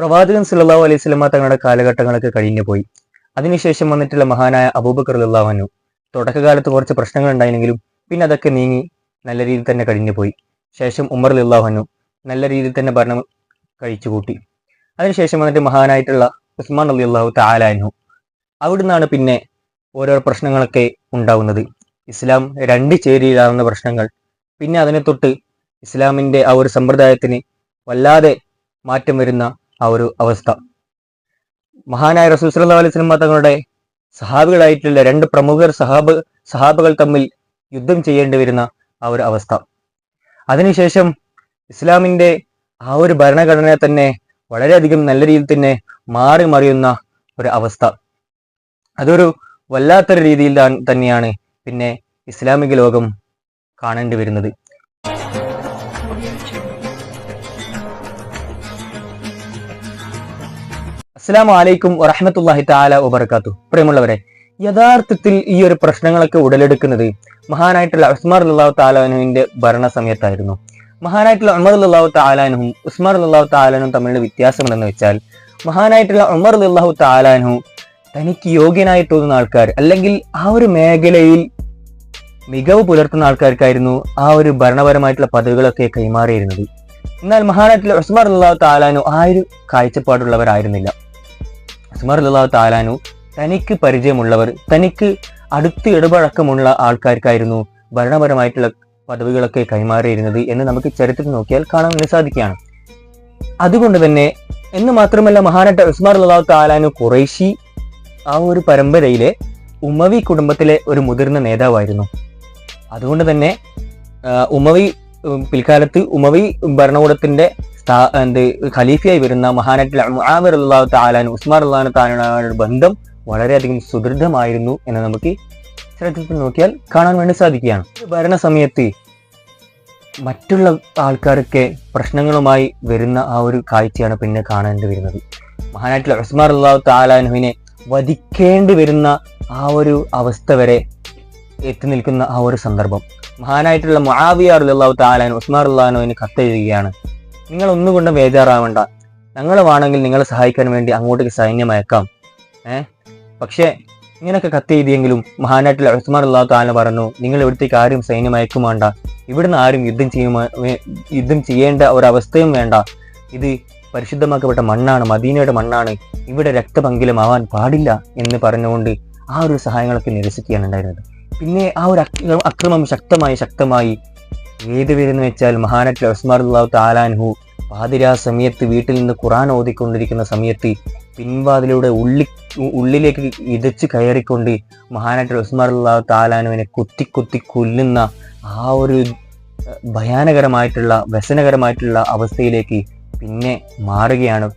പ്രവാചകൻ സുല്ലാഹു അലൈഹി സ്വലമ തങ്ങളുടെ കാലഘട്ടങ്ങളൊക്കെ കഴിഞ്ഞു പോയി. അതിനുശേഷം വന്നിട്ടുള്ള മഹാനായ അബൂബക്കർ അള്ളാഹനു തുടക്കകാലത്ത് കുറച്ച് പ്രശ്നങ്ങൾ ഉണ്ടായിരുന്നെങ്കിലും പിന്നെ അതൊക്കെ നീങ്ങി നല്ല രീതിയിൽ തന്നെ കഴിഞ്ഞു പോയി. ശേഷം ഉമർ അള്ളാഹനു നല്ല രീതിയിൽ തന്നെ ഭരണം കഴിച്ചു കൂട്ടി. അതിനുശേഷം വന്നിട്ട് മഹാനായിട്ടുള്ള ഉസ്മാൻ അലി അള്ളാഹു താലാനു അവിടുന്നാണ് പിന്നെ ഓരോ പ്രശ്നങ്ങളൊക്കെ ഉണ്ടാവുന്നത്. ഇസ്ലാം രണ്ട് ചേരിയിലാവുന്ന പ്രശ്നങ്ങൾ. പിന്നെ അതിനെ തൊട്ട് ഇസ്ലാമിന്റെ ആ ഒരു സമ്പ്രദായത്തിന് വല്ലാതെ മാറ്റം വരുന്ന ആ ഒരു അവസ്ഥ. മഹാനായ സല്ലല്ലാഹു അലൈഹി വസല്ലം തങ്ങളുടെ സഹാബികളായിട്ടുള്ള രണ്ട് പ്രമുഖർ സഹാബ് സഹാബകൾ തമ്മിൽ യുദ്ധം ചെയ്യേണ്ടി വരുന്ന ആ ഒരു അവസ്ഥ. അതിനുശേഷം ഇസ്ലാമിന്റെ ആ ഒരു ഭരണഘടനയെ തന്നെ വളരെയധികം നല്ല രീതിയിൽ തന്നെ മാറി മറിയുന്ന ഒരു അവസ്ഥ. അതൊരു വല്ലാത്തൊരു രീതിയിൽ തന്നെയാണ് പിന്നെ ഇസ്ലാമിക ലോകം കാണേണ്ടി വരുന്നത്. അസ്സലാമു അലൈക്കും വറഹ്മത്തുള്ളാഹി താല വബറകാതുഹു. പ്രിയമുള്ളവരെ യഥാർത്ഥത്തിൽ ഈ ഒരു പ്രശ്നങ്ങളൊക്കെ ഉടലെടുക്കുന്നത് മഹാനായിട്ടുള്ള ഉസ്മാർ അള്ളാഹു താലാനുവിന്റെ ഭരണ സമയത്തായിരുന്നു മഹാനായിട്ടുള്ള ഉമർ അള്ളാഹു താലാനുഹും ഉസ്മാർ അള്ളാഹു താലാനും തമ്മിലുള്ള വ്യത്യാസം എന്തെന്ന് വെച്ചാൽ മഹാനായിട്ടുള്ള ഉമർ അള്ളാഹു താലാനുഹു തനിക്ക് യോഗ്യനായി തോന്നുന്ന ആൾക്കാർ അല്ലെങ്കിൽ ആ ഒരു മേഖലയിൽ മികവ് പുലർത്തുന്ന ആൾക്കാർക്കായിരുന്നു ആ ഒരു ഭരണപരമായിട്ടുള്ള പദവികളൊക്കെ കൈമാറിയിരുന്നത്. എന്നാൽ മഹാനായിട്ടുള്ള ഉസ്മാർ അള്ളാഹു താലാനു ആ ഒരു കാഴ്ചപ്പാടുള്ളവരായിരുന്നില്ല. ഉസ്മാർ അള്ളാഹു താലാനു തനിക്ക് പരിചയമുള്ളവർ തനിക്ക് അടുത്ത് ഇടപഴക്കമുള്ള ആൾക്കാർക്കായിരുന്നു ഭരണപരമായിട്ടുള്ള പദവികളൊക്കെ കൈമാറിയിരുന്നത് എന്ന് നമുക്ക് ചരിത്രം നോക്കിയാൽ കാണാൻ സാധിക്കുകയാണ്. അതുകൊണ്ട് തന്നെ എന്ന് മാത്രമല്ല മഹാനട്ട ഉസ്മാർ അള്ളാഹു താലാനു കുറേശി ആ ഒരു പരമ്പരയിലെ ഉമവി കുടുംബത്തിലെ ഒരു മുതിർന്ന നേതാവായിരുന്നു. അതുകൊണ്ട് തന്നെ ഉമവി പിൽക്കാലത്ത് ഉമവി ഭരണകൂടത്തിന്റെ എന്ത് ഖലീഫയായി വരുന്ന മഹാനായിട്ടുള്ള മുആവിർ അള്ളാഹു താലാനു ഉസ്മാർ അള്ളാഹു ബന്ധം വളരെയധികം സുദൃഢമായിരുന്നു എന്ന് നമുക്ക് ചരിത്രത്തിൽ നോക്കിയാൽ കാണാൻ വേണ്ടി സാധിക്കുകയാണ്. ഭരണ സമയത്ത് മറ്റുള്ള ആൾക്കാരൊക്കെ പ്രശ്നങ്ങളുമായി വരുന്ന ആ ഒരു കാഴ്ചയാണ് പിന്നെ കാണേണ്ടി വരുന്നത്. മഹാനായിട്ടുള്ള ഉസ്മാർ അള്ളാഹു താലാനുവിനെ വധിക്കേണ്ടി വരുന്ന ആ ഒരു അവസ്ഥ വരെ എത്തി നിൽക്കുന്ന ആ ഒരു സന്ദർഭം. മഹാനായിട്ടുള്ള മഹാവിയാർ അള്ളാഹു താലാൻ ഉസ്മാർ അള്ളാഹുവിന് കത്തെഴുതുകയാണ്. നിങ്ങൾ ഒന്നും ഒന്നുകൊണ്ടും ബേജാറാവണ്ട ഞങ്ങൾ വേണമെങ്കിൽ നിങ്ങളെ സഹായിക്കാൻ വേണ്ടി അങ്ങോട്ടേക്ക് സൈന്യം അയക്കാം. പക്ഷേ ഇങ്ങനെയൊക്കെ കത്ത് എഴുതിയെങ്കിലും മഹാനാട്ടിൽ ഉസ്മാൻ അള്ളാഹു താല പറഞ്ഞു നിങ്ങൾ ഇവിടത്തേക്ക് ആരും സൈന്യം അയക്കും വേണ്ട. ഇവിടുന്ന് ആരും യുദ്ധം ചെയ്യുമോ യുദ്ധം ചെയ്യേണ്ട ഒരവസ്ഥയും വേണ്ട. ഇത് പരിശുദ്ധമാക്കപ്പെട്ട മണ്ണാണ് മദീനയുടെ മണ്ണാണ്. ഇവിടെ രക്തപങ്കിലമാവാൻ പാടില്ല എന്ന് പറഞ്ഞുകൊണ്ട് ആ ഒരു സഹായങ്ങളൊക്കെ നിരസിക്കുകയാണ് ഉണ്ടായിരുന്നത്. പിന്നെ ആ ഒരു അക്ര- അക്രമം ശക്തമായി ശക്തമായി ഏത് വരുന്നു വെച്ചാൽ മഹാനറ്റ് ഉസ്മാർ അള്ളാഹു താലാൻഹു പാതിരാ സമയത്ത് വീട്ടിൽ നിന്ന് ഖുറാൻ ഓതിക്കൊണ്ടിരിക്കുന്ന സമയത്ത് പിൻവാതിലൂടെ ഉള്ളി ഉള്ളിലേക്ക് ഇതച്ച് കയറിക്കൊണ്ട് മഹാനറ്റ് ഉസ്മാർ അള്ളാഹു താലാനുവിനെ കുത്തി കുത്തി കൊല്ലുന്ന ആ ഒരു ഭയാനകരമായിട്ടുള്ള വ്യസനകരമായിട്ടുള്ള അവസ്ഥയിലേക്ക് പിന്നെ മാറുകയാണ്.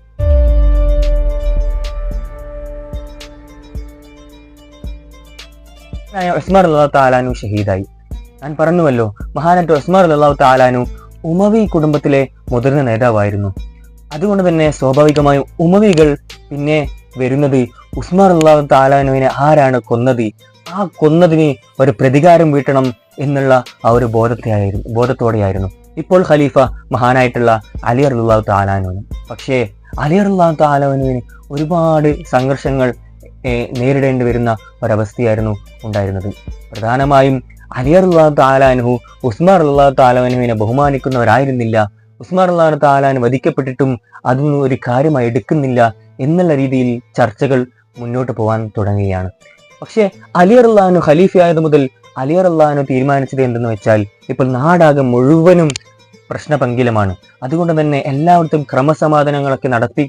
ഉസ്മാർ അള്ളാഹു താലാനു ഷഹീദായി. ഞാൻ പറഞ്ഞുവല്ലോ മഹാനായിട്ട് ഉസ്മാർ അള്ളാഹു താലാനു ഉമവി കുടുംബത്തിലെ മുതിർന്ന നേതാവായിരുന്നു. അതുകൊണ്ട് തന്നെ സ്വാഭാവികമായും ഉമവികൾ പിന്നെ വരുന്നത് ഉസ്മാർ അള്ളാഹു താലാനുവിനെ ആരാണ് കൊന്നത്? ആ കൊന്നതിന് ഒരു പ്രതികാരം വീട്ടണം എന്നുള്ള ആ ഒരു ബോധത്തെ ആയിരുന്നു ബോധത്തോടെയായിരുന്നു. ഇപ്പോൾ ഖലീഫ മഹാനായിട്ടുള്ള അലി അറുല്ലാഹു താലാനുവിന് പക്ഷേ അലി അറുല്ലാഹു താലാനുവിന് ഒരുപാട് സംഘർഷങ്ങൾ നേരിടേണ്ടി വരുന്ന ഒരവസ്ഥയായിരുന്നു ഉണ്ടായിരുന്നത്. പ്രധാനമായും അലി അള്ളാഹു താലാനുഹു ഉസ്മാർ അള്ളാഹു താലാനുവിനെ ബഹുമാനിക്കുന്നവരായിരുന്നില്ല. ഉസ്മാർ അള്ളാഹു താലാൻ വധിക്കപ്പെട്ടിട്ടും അതൊന്നും ഒരു കാര്യമായി എടുക്കുന്നില്ല എന്നുള്ള രീതിയിൽ ചർച്ചകൾ മുന്നോട്ട് പോകാൻ തുടങ്ങുകയാണ്. പക്ഷേ അലിയർ അള്ളഹാനു ഖലീഫയായത് മുതൽ അലിയർ അള്ളഹാനു തീരുമാനിച്ചത് എന്തെന്ന് വെച്ചാൽ ഇപ്പോൾ നാടാകെ മുഴുവനും പ്രശ്ന പങ്കിലമാണ്. അതുകൊണ്ട് തന്നെ എല്ലായിടത്തും ക്രമസമാധാനങ്ങളൊക്കെ നടത്തി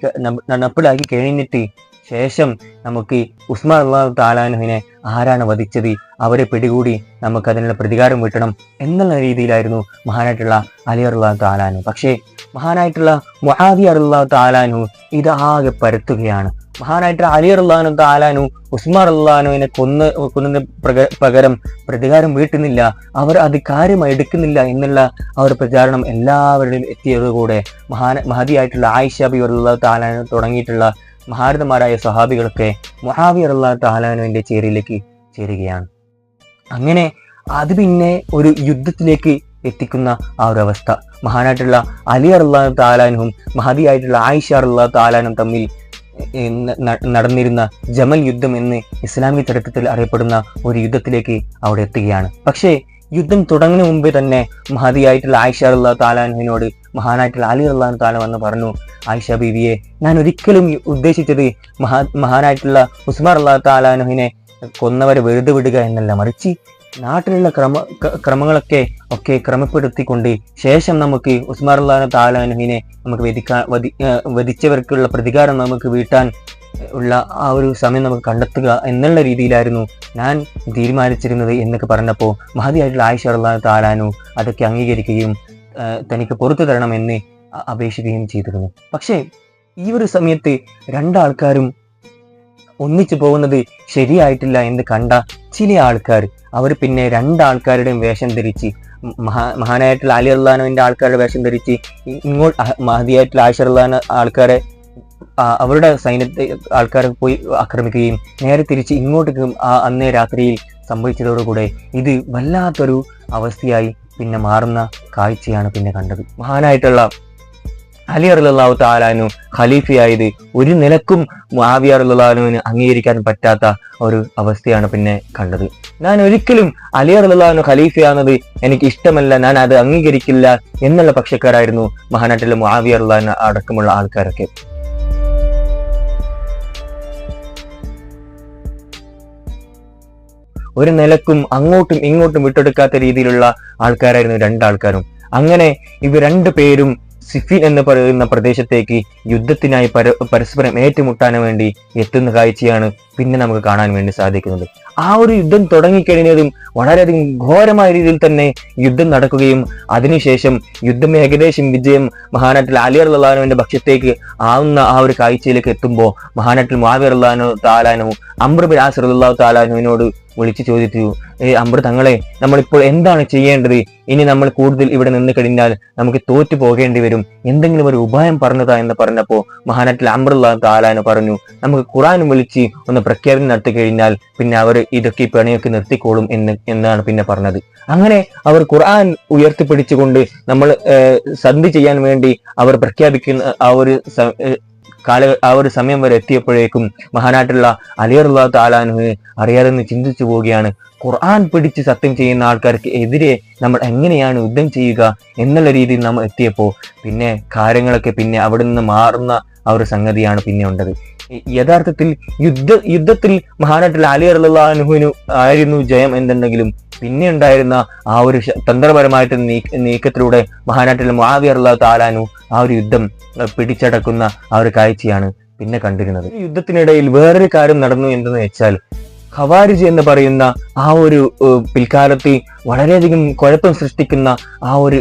നടപ്പിലാക്കി കഴിഞ്ഞിട്ട് ശേഷം നമുക്ക് ഉസ്മാൻ അള്ളാഹു താലാനുവിനെ ആരാണ് വധിച്ചത്? അവരെ പിടികൂടി നമുക്ക് അതിനുള്ള പ്രതികാരം വീട്ടണം എന്നുള്ള രീതിയിലായിരുന്നു മഹാനായിട്ടുള്ള അലി അള്ളാഹു താലാനു പക്ഷേ മഹാനായിട്ടുള്ള മുഹാദി അള്ളാഹു താലാനു ഇത് ആകെ പരത്തുകയാണ്. മഹാനായിട്ടുള്ള അലി അള്ളഹാനു താലാനു ഉസ്മാൻ അള്ളഹാനുവിനെ കൊന്ന് കൊന്നതിന് പകരം പ്രതികാരം വീട്ടുന്നില്ല. അവർ അത് കാര്യമായി എടുക്കുന്നില്ല എന്നുള്ള ആ ഒരു പ്രചാരണം എല്ലാവരുടെയും എത്തിയതോടുകൂടെ മഹാന മഹതിയായിട്ടുള്ള ആയിഷ ബി അള്ളാഹു താലാനു തുടങ്ങിയിട്ടുള്ള മഹാരഥന്മാരായ സഹാബികളൊക്കെ മൊഹാവിയർ അള്ളാഹു താലാനുവിന്റെ ചേരിയിലേക്ക് ചേരുകയാണ്. അങ്ങനെ അത് പിന്നെ ഒരു യുദ്ധത്തിലേക്ക് എത്തിക്കുന്ന ആ ഒരു അവസ്ഥ. മഹാനായിട്ടുള്ള അലി അറുല്ലാ താലാനും മഹതിയായിട്ടുള്ള ആയിഷ അള്ളാഹു താലാനും തമ്മിൽ നടന്നിരുന്ന ജമൽ യുദ്ധം എന്ന് ഇസ്ലാമിക ചരിത്രത്തിൽ അറിയപ്പെടുന്ന ഒരു യുദ്ധത്തിലേക്ക് അവിടെ എത്തുകയാണ്. പക്ഷേ യുദ്ധം തുടങ്ങുന്ന മുമ്പേ തന്നെ മഹതിയായിട്ടുള്ള ആയിഷ അള്ളാഹു താലാനുവിനോട് മഹാനായിട്ടുള്ള അലി അള്ളാഹു താലാൻ വന്ന് പറഞ്ഞു ആയിഷ ബീവിയെ ഞാൻ ഒരിക്കലും ഉദ്ദേശിച്ചത് മഹാ മഹാനായിട്ടുള്ള ഉസ്മാർ അള്ളാഹു താലാനുഹിനെ കൊന്നവരെ വെറുതെ വിടുക എന്നല്ല. മറിച്ച് നാട്ടിലുള്ള ക്രമ ക്രമങ്ങളൊക്കെ ഒക്കെ ക്രമപ്പെടുത്തിക്കൊണ്ട് ശേഷം നമുക്ക് ഉസ്മാർ അള്ളാഹു താലാനുഹിനെ നമുക്ക് വധിക്കാൻ വധി വധിച്ചവർക്കുള്ള പ്രതികാരം നമുക്ക് വീട്ടാൻ ഉള്ള ആ ഒരു സമയം നമുക്ക് കണ്ടെത്തുക എന്നുള്ള രീതിയിലായിരുന്നു ഞാൻ തീരുമാനിച്ചിരുന്നത് എന്നൊക്കെ പറഞ്ഞപ്പോൾ മഹതിയായിട്ടുള്ള ആയിഷ അള്ളാഹു താലാനു അതൊക്കെ അംഗീകരിക്കുകയും തനിക്ക് പുറത്തു തരണമെന്ന് അപേക്ഷിക്കുകയും ചെയ്തിരുന്നു. പക്ഷേ ഈ ഒരു സമയത്ത് രണ്ടാൾക്കാരും ഒന്നിച്ചു പോകുന്നത് ശരിയായിട്ടില്ല എന്ന് കണ്ട ചില ആൾക്കാർ അവർ പിന്നെ രണ്ടാൾക്കാരുടെയും വേഷം ധരിച്ച് മഹാ മഹാനായിട്ടുള്ള അലി അള്ളഹാനുവിന്റെ ആൾക്കാരുടെ വേഷം ധരിച്ച് ഇങ്ങോട്ട് മഹദിയായിട്ടുള്ള ആയിഷ അള്ളഹാൻ ആൾക്കാരെ അവരുടെ സൈന്യത്തെ ആൾക്കാരെ പോയി ആക്രമിക്കുകയും നേരെ തിരിച്ച് ഇങ്ങോട്ടേക്കും ആ അന്നേ രാത്രിയിൽ സംഭവിച്ചതോടുകൂടെ ഇത് വല്ലാത്തൊരു അവസ്ഥയായി പിന്നെ മാറുന്ന കാഴ്ചയാണ് പിന്നെ കണ്ടത്. മഹാനായിട്ടുള്ള അലി അറുലാഹു താലാനു ഖലീഫയായത് ഒരു നിലക്കും മാവിയ അറുലാനുവിന് അംഗീകരിക്കാൻ പറ്റാത്ത ഒരു അവസ്ഥയാണ് പിന്നെ കണ്ടത്. ഞാൻ ഒരിക്കലും അലി അറുലാനു ഖലീഫയാകുന്നത് എനിക്ക് ഇഷ്ടമല്ല ഞാൻ അത് അംഗീകരിക്കില്ല എന്നുള്ള പക്ഷക്കാരായിരുന്നു മഹാനാട്ടിലെ മാവിയ അറുലാൻ അടക്കമുള്ള ആൾക്കാരൊക്കെ. ഒരു നിലക്കും അങ്ങോട്ടും ഇങ്ങോട്ടും വിട്ടെടുക്കാത്ത രീതിയിലുള്ള ആൾക്കാരായിരുന്നു രണ്ടാൾക്കാരും. അങ്ങനെ ഇവ രണ്ടു പേരും സിഫിൻ എന്ന് പറയുന്ന പ്രദേശത്തേക്ക് യുദ്ധത്തിനായി പര പരസ്പരം ഏറ്റുമുട്ടാൻ വേണ്ടി എത്തുന്ന കാഴ്ചയാണ് പിന്നെ നമുക്ക് കാണാൻ വേണ്ടി സാധിക്കുന്നത്. ആ ഒരു യുദ്ധം തുടങ്ങിക്കഴിഞ്ഞതും വളരെയധികം ഘോരമായ രീതിയിൽ തന്നെ യുദ്ധം നടക്കുകയും അതിനുശേഷം യുദ്ധം ഏകദേശം വിജയം മഹാനാട്ടിൽ അലി അള്ളഹാനുവിന്റെ ഭക്ഷ്യത്തേക്ക് ആവുന്ന ആ ഒരു കാഴ്ചയിലേക്ക് എത്തുമ്പോൾ മഹാനാട്ടിൽ മാവിർ അള്ളഹാനു താലാനു അമ്രബിൻ ആസർ അള്ളാഹു താലാനുവിനോട് വിളിച്ചു ചോദിച്ചു അമ്ര തങ്ങളെ നമ്മളിപ്പോൾ എന്താണ് ചെയ്യേണ്ടത്? ഇനി നമ്മൾ കൂടുതൽ ഇവിടെ നിന്ന് കഴിഞ്ഞാൽ നമുക്ക് തോറ്റു പോകേണ്ടി വരും. എന്തെങ്കിലും ഒരു ഉപായം പറഞ്ഞതാ എന്ന് പറഞ്ഞപ്പോ മഹാനാട്ടിൽ അമ്പറുള്ള താലാന് പറഞ്ഞു നമുക്ക് ഖുറാൻ വിളിച്ച് ഒന്ന് പ്രഖ്യാപനം നടത്തി കഴിഞ്ഞാൽ പിന്നെ അവർ ഇതൊക്കെ പണിയൊക്കെ നിർത്തിക്കോളും എന്ന് എന്നാണ് പിന്നെ പറഞ്ഞത്. അങ്ങനെ അവർ ഖുർആൻ ഉയർത്തിപ്പിടിച്ചുകൊണ്ട് നമ്മൾ സന്ധി ചെയ്യാൻ വേണ്ടി അവർ പ്രഖ്യാപിക്കുന്ന ആ ഒരു കാല ആ ഒരു സമയം വരെ എത്തിയപ്പോഴേക്കും മഹാനായിട്ടുള്ള അലിയറുള്ള താലാനുവിന് അറിയാതെ ചിന്തിച്ചു പോവുകയാണ്. ഖുർആൻ പിടിച്ച് സത്യം ചെയ്യുന്ന ആൾക്കാർക്ക് എതിരെ നമ്മൾ എങ്ങനെയാണ് യുദ്ധം ചെയ്യുക എന്നുള്ള രീതിയിൽ നമ്മൾ എത്തിയപ്പോൾ പിന്നെ കാര്യങ്ങളൊക്കെ പിന്നെ അവിടെ നിന്ന് മാറുന്ന ആ ഒരു സംഗതിയാണ് പിന്നെ ഉണ്ടത്. യഥാർത്ഥത്തിൽ യുദ്ധ യുദ്ധത്തിൽ മഹാനായിട്ടുള്ള അലി അറുല്ലാനുവിനു ആയിരുന്നു ജയം എന്നുണ്ടെങ്കിലും പിന്നെ ഉണ്ടായിരുന്ന ആ ഒരു തന്ത്രപരമായിട്ട് നീക്ക നീക്കത്തിലൂടെ മഹാനായിട്ടുള്ള മാവി അറുള്ള താലാനു ആ ഒരു യുദ്ധം പിടിച്ചടക്കുന്ന ആ ഒരു കാഴ്ചയാണ് പിന്നെ കണ്ടിരുന്നത്. യുദ്ധത്തിനിടയിൽ വേറൊരു കാര്യം നടന്നു എന്തെന്ന് വെച്ചാൽ ഖവാരിജ് എന്ന് പറയുന്ന ആ ഒരു പിൽക്കാലത്ത് വളരെയധികം കുഴപ്പം സൃഷ്ടിക്കുന്ന ആ ഒരു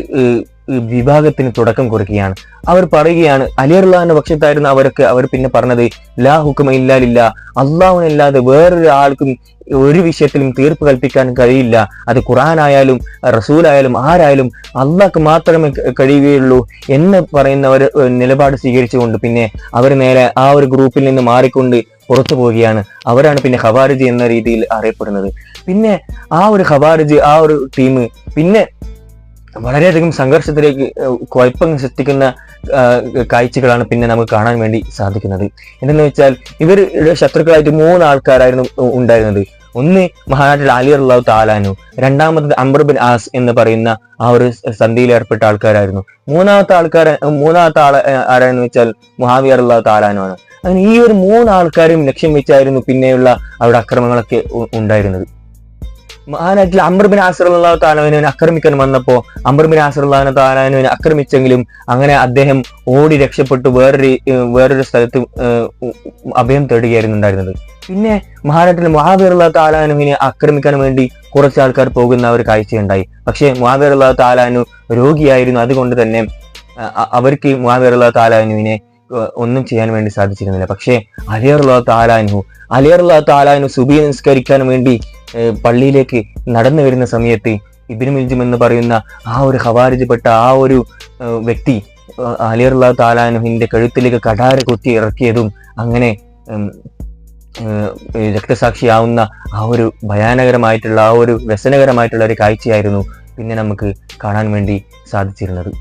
വിഭാഗത്തിന് തുടക്കം കുറിക്കുകയാണ്. അവർ പറയുകയാണ് അലിയറുള്ളാന്റെ പക്ഷത്തായിരുന്ന അവരൊക്കെ അവർ പിന്നെ പറഞ്ഞത് ലാ ഹുക്കുമ ഇല്ലാലില്ല അള്ളാഹുനല്ലാതെ വേറൊരു ആൾക്കും ഒരു വിഷയത്തിലും തീർപ്പ് കൽപ്പിക്കാൻ കഴിയില്ല. അത് ഖുറാനായാലും റസൂലായാലും ആരായാലും അള്ളാഹ്ക്ക് മാത്രമേ കഴിയുകയുള്ളൂ എന്ന് പറയുന്നവർ നിലപാട് സ്വീകരിച്ചുകൊണ്ട് പിന്നെ അവർ നേരെ ആ ഒരു ഗ്രൂപ്പിൽ നിന്ന് മാറിക്കൊണ്ട് പുറത്തു പോവുകയാണ്. അവരാണ് പിന്നെ ഖവാരിജ് എന്ന രീതിയിൽ അറിയപ്പെടുന്നത്. പിന്നെ ആ ഒരു ഖവാരിജ് ആ ഒരു ടീം പിന്നെ വളരെയധികം സംഘർഷത്തിലേക്ക് കുഴപ്പം സൃഷ്ടിക്കുന്ന കാഴ്ചകളാണ് പിന്നെ നമുക്ക് കാണാൻ വേണ്ടി സാധിക്കുന്നത്. എന്തെന്ന് വെച്ചാൽ ഇവർ ശത്രുക്കളായിട്ട് മൂന്ന് ആൾക്കാരായിരുന്നു ഉണ്ടായിരുന്നത്. ഒന്ന് മഹാനാട്ടിൽ അലി അള്ളാഹു താലാനു രണ്ടാമത്തത് അംബർ ആസ് എന്ന് പറയുന്ന ആ ഒരു സന്ധിയിൽ ഏർപ്പെട്ട ആൾക്കാരായിരുന്നു. മൂന്നാമത്തെ ആൾക്കാർ മൂന്നാമത്തെ ആൾ ആരാണെന്ന് വെച്ചാൽ മുഹാവിയർ അള്ളാഹു താലാനു ആണ്. അങ്ങനെ ഈ ഒരു മൂന്ന് ആൾക്കാരും ലക്ഷ്യം വെച്ചായിരുന്നു പിന്നെയുള്ള അവരുടെ അക്രമങ്ങളൊക്കെ ഉണ്ടായിരുന്നത്. മഹാനാട്ടിൽ അമർബിൻ ആസറുള്ള താലാനുവിനെ ആക്രമിക്കാൻ വന്നപ്പോ അമർബിൻ ആസറുള്ള താലാനുവിനെ ആക്രമിച്ചെങ്കിലും അങ്ങനെ അദ്ദേഹം ഓടി രക്ഷപ്പെട്ട്. വേറൊരു വേറൊരു സ്ഥലത്ത് അഭയം തേടുകയായിരുന്നു ഉണ്ടായിരുന്നത്. പിന്നെ മഹാനായിട്ടുള്ള മഹാബീറുള്ള താലാനുവിനെ ആക്രമിക്കാൻ വേണ്ടി കുറച്ച് ആൾക്കാർ പോകുന്ന ഒരു കാഴ്ചയുണ്ടായി. പക്ഷേ മഹാബീറുള്ള താലാനു രോഗിയായിരുന്നു. അതുകൊണ്ട് തന്നെ അവർക്ക് മഹാബീറുള്ള താലാനുവിനെ ഒന്നും ചെയ്യാൻ വേണ്ടി സാധിച്ചിരുന്നില്ല. പക്ഷേ അലിയറുള്ള താലാനു അലിയറുള്ള താലാനു സുബി നിസ്കരിക്കാൻ വേണ്ടി പള്ളിയിലേക്ക് നടന്നു വരുന്ന സമയത്ത് ഇബിന് മിൽജിം എന്ന് പറയുന്ന ആ ഒരു ഹവാരിജപ്പെട്ട ആ ഒരു വ്യക്തി അലിയർ അലിയറുള്ള താലാനുഹിന്റെ കഴുത്തിലേക്ക് കടാര കുത്തി ഇറക്കിയതും അങ്ങനെ രക്തസാക്ഷിയാവുന്ന ആ ഒരു ഭയാനകരമായിട്ടുള്ള ആ ഒരു വ്യസനകരമായിട്ടുള്ള ഒരു കാഴ്ചയായിരുന്നു പിന്നെ നമുക്ക് കാണാൻ വേണ്ടി സാധിച്ചിരുന്നത്.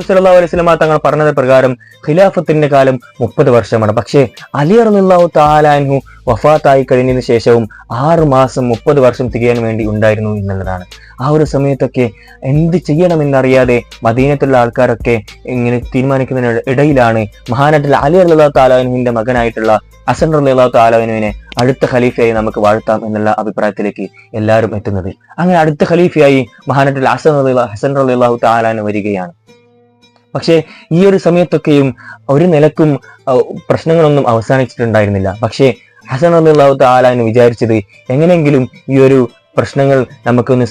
അലൈഹി വസല്ലമ തങ്ങൾ പറഞ്ഞത് പ്രകാരം ഖിലാഫത്തിന്റെ കാലം മുപ്പത് വർഷമാണ്. പക്ഷേ അലി റളിയല്ലാഹു താലാൻഹു വഫാത്തായി കഴിഞ്ഞതിന് ശേഷവും ആറ് മാസം മുപ്പത് വർഷം തികയാൻ വേണ്ടി ഉണ്ടായിരുന്നു എന്നുള്ളതാണ്. ആ ഒരു സമയത്തൊക്കെ എന്ത് ചെയ്യണമെന്നറിയാതെ മദീനത്തുള്ള ആൾക്കാരൊക്കെ ഇങ്ങനെ തീരുമാനിക്കുന്നതിന് ഇടയിലാണ് മഹാനായിട്ടുള്ള അലി റളിയല്ലാഹു താലാൻഹുവിന്റെ മകനായിട്ടുള്ള അസൻ റളിയല്ലാഹു താലാൻഹുവിനെ അടുത്ത ഖലീഫയായി നമുക്ക് വാഴ്ത്താം എന്നുള്ള അഭിപ്രായത്തിലേക്ക് എല്ലാവരും എത്തുന്നത്. അങ്ങനെ അടുത്ത ഖലീഫയായി മഹാനായിട്ടുള്ള അസൻ ഹസൻ റളിയല്ലാഹു താലാൻ വരികയാണ്. പക്ഷേ ഈ ഒരു സമയത്തൊക്കെയും ഒരു നിലക്കും പ്രശ്നങ്ങളൊന്നും അവസാനിച്ചിട്ടുണ്ടായിരുന്നില്ല. പക്ഷേ ഹസൻ അള്ളാഹു താലാന്ന് വിചാരിച്ചത് എങ്ങനെയെങ്കിലും ഈ ഒരു പ്രശ്നങ്ങൾ നമുക്കൊന്ന്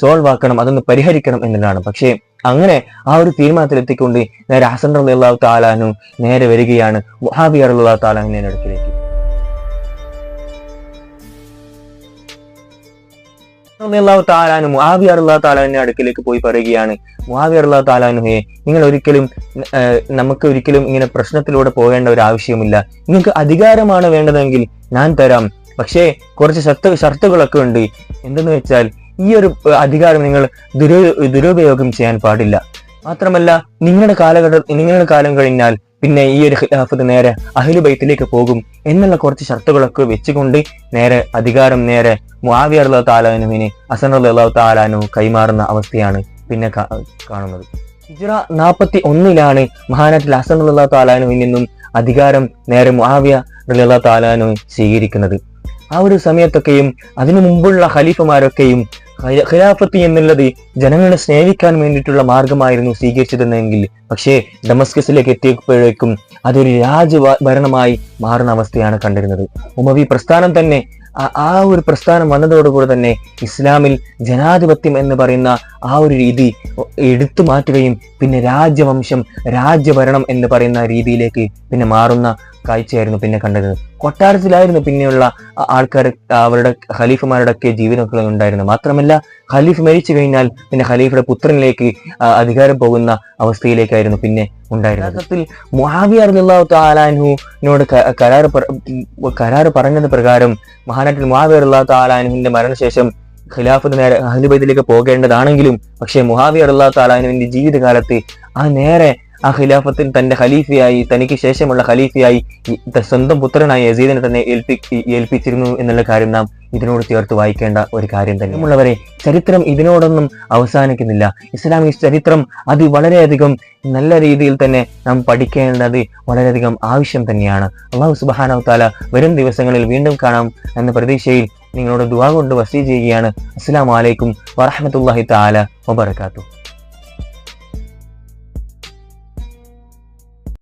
സോൾവ് ആക്കണം അതൊന്ന് പരിഹരിക്കണം എന്നുള്ളതാണ്. പക്ഷേ അങ്ങനെ ആ ഒരു തീരുമാനത്തിലെത്തിക്കൊണ്ട് നേരെ ഹസൻ അള്ളാഹു താലാനു നേരെ വരികയാണ് മുഹാബിയർ അള്ളാഹു താലാഹിന്റെ അടുക്കിലേക്ക്. അള്ളാഹു താലാനു മുഹാബി അള്ളാഹു താലാഹിന്റെ അടുക്കിലേക്ക് പോയി പറയുകയാണ്. മുഹാബി അള്ളാഹു താലാനുഹേ നിങ്ങൾ ഒരിക്കലും നമുക്ക് ഒരിക്കലും ഇങ്ങനെ പ്രശ്നത്തിലൂടെ പോകേണ്ട ഒരു ആവശ്യമില്ല നിങ്ങൾക്ക് അധികാരമാണ് വേണ്ടതെങ്കിൽ ഞാൻ തരാം. പക്ഷേ കുറച്ച് ഷർത്ത് ഷർത്തുകളൊക്കെ ഉണ്ട്. എന്തെന്ന് വെച്ചാൽ ഈ ഒരു അധികാരം നിങ്ങൾ ദുരു ദുരുപയോഗം ചെയ്യാൻ പാടില്ല. മാത്രമല്ല നിങ്ങളുടെ കാലഘട്ടം നിങ്ങളുടെ കാലം കഴിഞ്ഞാൽ പിന്നെ ഈ ഒരു ഖിലാഫത്ത് നേരെ അഹിലു ബൈത്തിലേക്ക് പോകും എന്നുള്ള കുറച്ച് ഷർത്തുകളൊക്കെ വെച്ചുകൊണ്ട് നേരെ അധികാരം നേരെ മുആവിയ അള്ളാഹു താലാനുവിന് അസൻ അള്ളാഹു താലാനു കൈമാറുന്ന അവസ്ഥയാണ് പിന്നെ കാണുന്നത്. ഹിജ്റ നാൽപ്പത്തി ഒന്നിലാണ് മഹാനാറ്റിൽ അസൻ അള്ളാഹു താലാനുവിൽ നിന്നും അധികാരം നേരെ മുആവിയ അള്ളാഹു താലാനു സ്വീകരിക്കുന്നത്. ആ ഒരു സമയത്തൊക്കെയും അതിനു മുമ്പുള്ള ഖലീഫമാരൊക്കെയും ഖില- ഖിലാഫത്ത് എന്നുള്ളത് ജനങ്ങളെ സ്നേഹിക്കാൻ വേണ്ടിയിട്ടുള്ള മാർഗമായിരുന്നു സ്വീകരിച്ചതെന്നെങ്കിൽ. പക്ഷേ ഡമസ്കസിലേക്ക് എത്തിയപ്പോഴേക്കും അതൊരു രാജ ഭരണമായി മാറുന്ന അവസ്ഥയാണ് കണ്ടിരുന്നത്. ഉമവി പ്രസ്ഥാനം തന്നെ ആ- ഒരു പ്രസ്ഥാനം വന്നതോടുകൂടി തന്നെ ഇസ്ലാമിൽ ജനാധിപത്യം എന്ന് പറയുന്ന ആ ഒരു രീതി എടുത്തു മാറ്റുകയും പിന്നെ രാജവംശം രാജ്യഭരണം എന്ന് പറയുന്ന രീതിയിലേക്ക് പിന്നെ മാറുന്ന കാഴ്ചയായിരുന്നു പിന്നെ കണ്ടത്. കൊട്ടാരത്തിലായിരുന്നു പിന്നെയുള്ള ആൾക്കാർ അവരുടെ ഖലീഫുമാരുടെ ഒക്കെ ജീവിതമൊക്കെ ഉണ്ടായിരുന്നു മാത്രമല്ല ഖലീഫ് മരിച്ചു കഴിഞ്ഞാൽ പിന്നെ ഖലീഫയുടെ പുത്രനിലേക്ക് അധികാരം പോകുന്ന അവസ്ഥയിലേക്കായിരുന്നു പിന്നെ ഉണ്ടായിരുന്നത്. യഥാർത്ഥത്തിൽ മുഹാവിയ അള്ളാഹു താലാൻഹുവിനോട് കരാർ കരാറ് പറഞ്ഞത് പ്രകാരം മഹാനാട്ടിൽ മുഹാവിയ അള്ളാഹു താലാൻഹുവിന്റെ മരണശേഷം ഖിലാഫത്ത് നേരെ അഹ്ലുബൈദിലേക്ക് പോകേണ്ടതാണെങ്കിലും പക്ഷേ മുഹാവിയ അള്ളാഹു താലാനുവിന്റെ ജീവിതകാലത്ത് ആ നേരെ ആ ഖിലാഫത്തിൽ തന്റെ ഖലീഫയായി തനിക്ക് ശേഷമുള്ള ഖലീഫയായി സ്വന്തം പുത്രനായ യസീദിനെ തന്നെ ഏൽപ്പി ഏൽപ്പിച്ചിരുന്നു എന്നുള്ള കാര്യം നാം ഇതിനോട് ചേർത്ത് വായിക്കേണ്ട ഒരു കാര്യം തന്നെ. നമ്മളവരെ ചരിത്രം ഇതിനോടൊന്നും അവസാനിക്കുന്നില്ല. ഇസ്ലാമിക ചരിത്രം അത് വളരെയധികം നല്ല രീതിയിൽ തന്നെ നാം പഠിക്കേണ്ടത് വളരെയധികം ആവശ്യം തന്നെയാണ്. അള്ളാഹു സുബാനവ് താല വരും ദിവസങ്ങളിൽ വീണ്ടും കാണാം എന്ന പ്രതീക്ഷയിൽ നിങ്ങളോട് ദുവാ കൊണ്ട് വസീ ചെയ്യുകയാണ്. അസ്സാം വലൈക്കും വറഹമത്തല്ലാഹി താല വബർക്കാത്തു